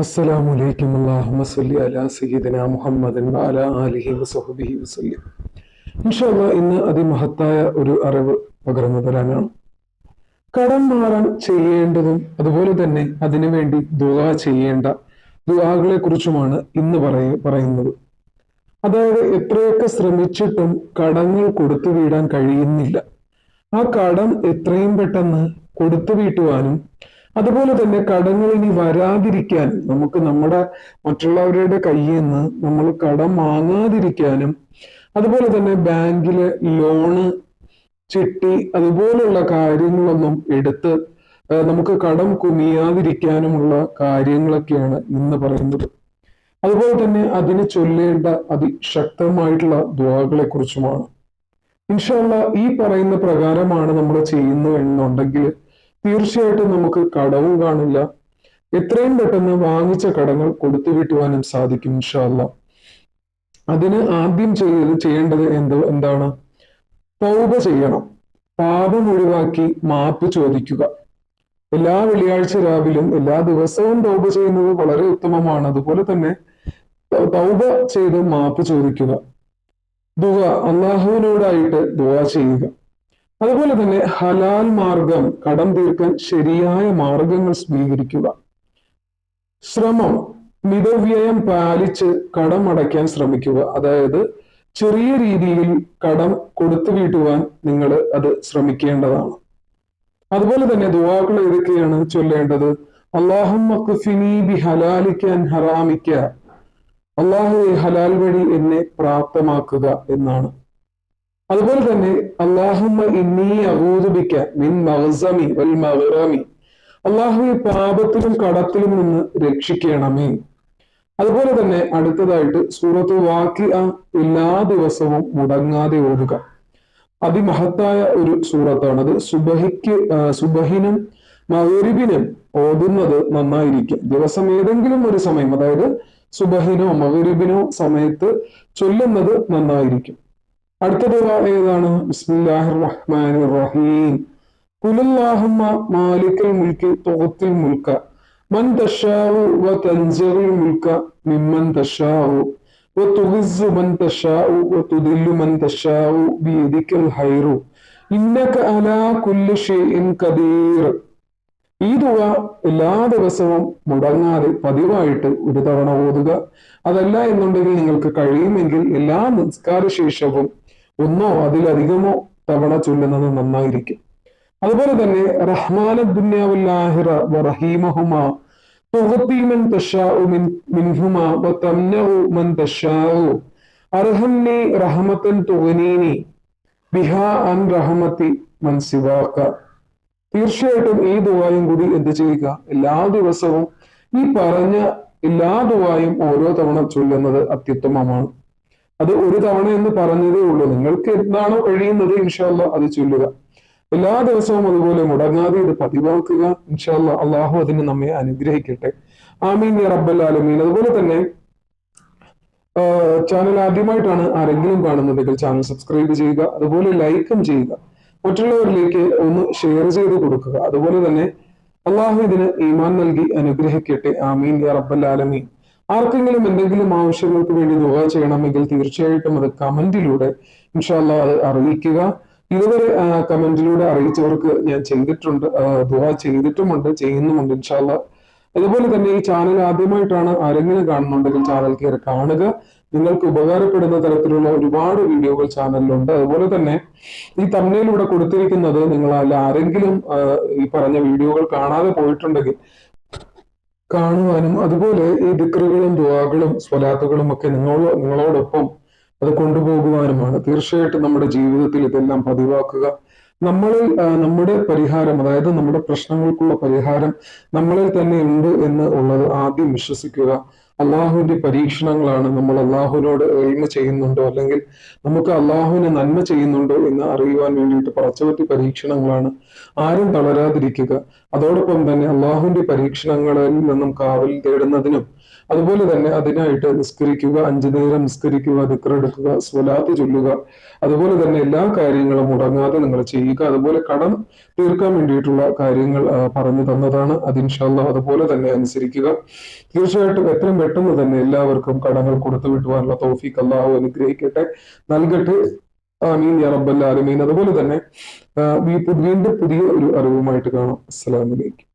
السلام عليكم اللهم صل على سيدنا محمد وعلى آله وصحبه وسلم ഇൻഷാല്ല ഇന്ന് അതിമഹത്തായ ഒരു അറിവ് പകർന്നു തരാനാണ് കടം മാറാൻ ചെയ്യേണ്ടതും അതുപോലെ തന്നെ അതിനുവേണ്ടി ദുആ ചെയ്യേണ്ട ദുആകളെ കുറിച്ചുമാണ് ഇന്ന് പറയ പറയുന്നത് അതായത് എത്രയൊക്കെ ശ്രമിച്ചിട്ടും കടങ്ങൾ കൊടുത്തു വീടാൻ കഴിയുന്നില്ല ആ കടം എത്രയും പെട്ടെന്ന് കൊടുത്തു വീട്ടുവാനും അതുപോലെ തന്നെ കടങ്ങൾ ഇനി വരാതിരിക്കാൻ നമുക്ക് നമ്മുടെ മറ്റുള്ളവരുടെ കയ്യിൽ നിന്ന് നമ്മൾ കടം വാങ്ങാതിരിക്കാനും അതുപോലെ തന്നെ ബാങ്കിൽ ലോണ് ചിട്ടി അതുപോലുള്ള കാര്യങ്ങളൊന്നും എടുത്ത് നമുക്ക് കടം കുമിയാതിരിക്കാനുമുള്ള കാര്യങ്ങളൊക്കെയാണ് ഇന്ന് പറയുന്നത്. അതുപോലെ തന്നെ അതിന് ചൊല്ലേണ്ട അതിശക്തമായിട്ടുള്ള ദ്വാകളെ കുറിച്ചുമാണ് ഇൻഷാല്ല ഈ പറയുന്ന പ്രകാരമാണ് നമ്മൾ ചെയ്യുന്നു എന്നുണ്ടെങ്കിൽ തീർച്ചയായിട്ടും നമുക്ക് കടവും കാണില്ല. എത്രയും പെട്ടെന്ന് വാങ്ങിച്ച കടങ്ങൾ കൊടുത്തു കിട്ടുവാനും സാധിക്കും ഇൻഷാല്ല അതിന് ആദ്യം ചെയ്ത് ചെയ്യേണ്ടത് എന്ത് എന്താണ്? തൗബ ചെയ്യണം. പാപം ഒഴിവാക്കി മാപ്പ് ചോദിക്കുക. എല്ലാ വെള്ളിയാഴ്ച രാവിലും എല്ലാ ദിവസവും തൗബ ചെയ്യുന്നത് വളരെ ഉത്തമമാണ്. അതുപോലെ തന്നെ തൗബ ചെയ്ത് മാപ്പ് ചോദിക്കുക. ദുവ അള്ളാഹുവിനോടായിട്ട് ദുവ ചെയ്യുക. അതുപോലെ തന്നെ ഹലാൽ മാർഗം കടം തീർക്കാൻ ശരിയായ മാർഗങ്ങൾ സ്വീകരിക്കുക. ശ്രമം മിതവ്യയം പാലിച്ച് കടം അടയ്ക്കാൻ ശ്രമിക്കുക. അതായത് ചെറിയ രീതിയിൽ കടം കൊടുത്തു വീട്ടുവാൻ നിങ്ങൾ അത് ശ്രമിക്കേണ്ടതാണ്. അതുപോലെ തന്നെ ദുവാകൾ ഏതൊക്കെയാണ് ചൊല്ലേണ്ടത്? അള്ളാഹും ഹറാമിക്ക അള്ളാഹു ഹലാൽ വഴി എന്നെ പ്രാപ്തമാക്കുക എന്നാണ്. അതുപോലെ തന്നെ അള്ളാഹുമ്മ ഇന്നി അബൂദുബിക്ക മിൻ മഹസമി വൽ മഹറമി പാപത്തിലും കടത്തിലും നിന്ന് രക്ഷിക്കണമേ. അതുപോലെ തന്നെ അടുത്തതായിട്ട് സൂറത്ത് വാക്കി ആ എല്ലാ ദിവസവും മുടങ്ങാതെ ഓതുക. അതിമഹത്തായ ഒരു സൂറത്താണ്. സുബഹിക്ക് സുബഹിനും മകരിബിനും ഓതുന്നത് നന്നായിരിക്കും. ദിവസം ഏതെങ്കിലും ഒരു സമയം അതായത് സുബഹിനോ മകരിബിനോ സമയത്ത് ചൊല്ലുന്നത് നന്നായിരിക്കും. അടുത്തത് ഏതാണ്? ബിസ്മില്ലാഹിർ റഹ്മാനിർ റഹീം മാലിക്കൽ മുൽക്ക് തോത്തിൽ മുൽക്ക. മൻ വ മുൽക്ക മിമ്മൻ വ മൻ വ തുദില്ലു മൻ ഹൈറു ഇന്നക കുല്ലി ഖദീർ. ഈ തുക എല്ലാ ദിവസവും മുടങ്ങാതെ പതിവായിട്ട് ഒരു തവണ ഓതുക. അതല്ല എന്നുണ്ടെങ്കിൽ നിങ്ങൾക്ക് കഴിയുമെങ്കിൽ എല്ലാ നിസ്കാര ശേഷവും ഒന്നോ അതിലധികമോ തവണ ചൊല്ലുന്നത് നന്നായിരിക്കും. അതുപോലെ തന്നെ റഹ്മാന മിൻ മൻ അൻ മൻ തീർച്ചയായിട്ടും ഈ ദുവായും കൂടി എന്ത് ചെയ്യുക? എല്ലാ ദിവസവും ഈ പറഞ്ഞ എല്ലാ ദുവായും ഓരോ തവണ ചൊല്ലുന്നത് അത്യുത്തമമാണ്. അത് ഒരു തവണ എന്ന് പറഞ്ഞതേ ഉള്ളൂ. നിങ്ങൾക്ക് എന്താണോ കഴിയുന്നത് ഇൻഷാല്ല അത് ചൊല്ലുക. എല്ലാ ദിവസവും അതുപോലെ മുടങ്ങാതെ ഇത് പതിവാക്കുക. ഇൻഷാല്ല അള്ളാഹു അതിന് നമ്മെ അനുഗ്രഹിക്കട്ടെ. ആമീൻ റബ്ബൽ ആലമീൻ. അതുപോലെ തന്നെ ചാനൽ ആദ്യമായിട്ടാണ് ആരെങ്കിലും കാണുന്നുണ്ടെങ്കിൽ ചാനൽ സബ്സ്ക്രൈബ് ചെയ്യുക. അതുപോലെ ലൈക്കും ചെയ്യുക. മറ്റുള്ളവരിലേക്ക് ഒന്ന് ഷെയർ ചെയ്ത് കൊടുക്കുക. അതുപോലെ തന്നെ അള്ളാഹു ഇതിന് ഈമാൻ നൽകി അനുഗ്രഹിക്കട്ടെ. ആമീൻ റബ്ബൽ ആലമീൻ. ആർക്കെങ്കിലും എന്തെങ്കിലും ആവശ്യങ്ങൾക്ക് വേണ്ടി ദുവാ ചെയ്യണമെങ്കിൽ തീർച്ചയായിട്ടും അത് കമന്റിലൂടെ ഇൻഷാല്ല അത് അറിയിക്കുക. ഇതുവരെ കമന്റിലൂടെ അറിയിച്ചവർക്ക് ഞാൻ ചെയ്തിട്ടുണ്ട് ദുവാ ചെയ്തിട്ടുമുണ്ട് ചെയ്യുന്നുമുണ്ട് ഇൻഷാല്ല അതുപോലെ തന്നെ ഈ ചാനൽ ആദ്യമായിട്ടാണ് ആരെങ്കിലും കാണുന്നുണ്ടെങ്കിൽ ചാനൽ കയറി കാണുക. നിങ്ങൾക്ക് ഉപകാരപ്പെടുന്ന തരത്തിലുള്ള ഒരുപാട് വീഡിയോകൾ ചാനലിലുണ്ട്. അതുപോലെ തന്നെ ഈ തമ്മിലൂടെ കൊടുത്തിരിക്കുന്നത് നിങ്ങൾ അല്ല ആരെങ്കിലും ഈ പറഞ്ഞ വീഡിയോകൾ കാണാതെ പോയിട്ടുണ്ടെങ്കിൽ കാണുവാനും അതുപോലെ ഈ ദിക്കറുകളും ദുവാകളും സ്വലാത്തുകളും ഒക്കെ നിങ്ങളോ നിങ്ങളോടൊപ്പം അത് കൊണ്ടുപോകുവാനുമാണ്. തീർച്ചയായിട്ടും നമ്മുടെ ജീവിതത്തിൽ ഇതെല്ലാം പതിവാക്കുക. നമ്മളിൽ നമ്മുടെ പരിഹാരം അതായത് നമ്മുടെ പ്രശ്നങ്ങൾക്കുള്ള പരിഹാരം നമ്മളിൽ തന്നെ ഉണ്ട് എന്ന് ഉള്ളത് ആദ്യം വിശ്വസിക്കുക. അള്ളാഹുവിന്റെ പരീക്ഷണങ്ങളാണ് നമ്മൾ അള്ളാഹുവിനോട് എൽമ ചെയ്യുന്നുണ്ടോ? അല്ലെങ്കിൽ നമുക്ക് അള്ളാഹുവിനെ നന്മ ചെയ്യുന്നുണ്ടോ എന്ന് അറിയുവാൻ വേണ്ടിയിട്ട് പറച്ചവറ്റി പരീക്ഷണങ്ങളാണ് ആരും തളരാതിരിക്കുക. അതോടൊപ്പം തന്നെ അള്ളാഹുവിന്റെ പരീക്ഷണങ്ങളിൽ നിന്നും കാവൽ തേടുന്നതിനും അതുപോലെ തന്നെ അതിനായിട്ട് നിസ്കരിക്കുക അഞ്ചു നേരം നിസ്കരിക്കുക ദിക്റെടുക്കുക സ്വലാത്ത് ചൊല്ലുക അതുപോലെ തന്നെ എല്ലാ കാര്യങ്ങളും മുടങ്ങാതെ നിങ്ങൾ ചെയ്യുക അതുപോലെ കടം തീർക്കാൻ വേണ്ടിയിട്ടുള്ള കാര്യങ്ങൾ പറഞ്ഞു തന്നതാണ്. അത് ഇൻഷാല്ല അതുപോലെ തന്നെ അനുസരിക്കുക. തീർച്ചയായിട്ടും എത്രയും പെട്ടെന്ന് തന്നെ എല്ലാവർക്കും കടങ്ങൾ കൊടുത്തു വിട്ടുവാനുള്ള തൗഫീഖ് അള്ളാഹു അനുഗ്രഹിക്കട്ടെ. നൽകട്ടെ. ആമീൻ യാ റബ്ബൽ ആലമീൻ. അതുപോലെ തന്നെ വീണ്ടും പുതിയ ഒരു അറിവുമായിട്ട് കാണാം. അസ്സലാമു അലൈക്കും.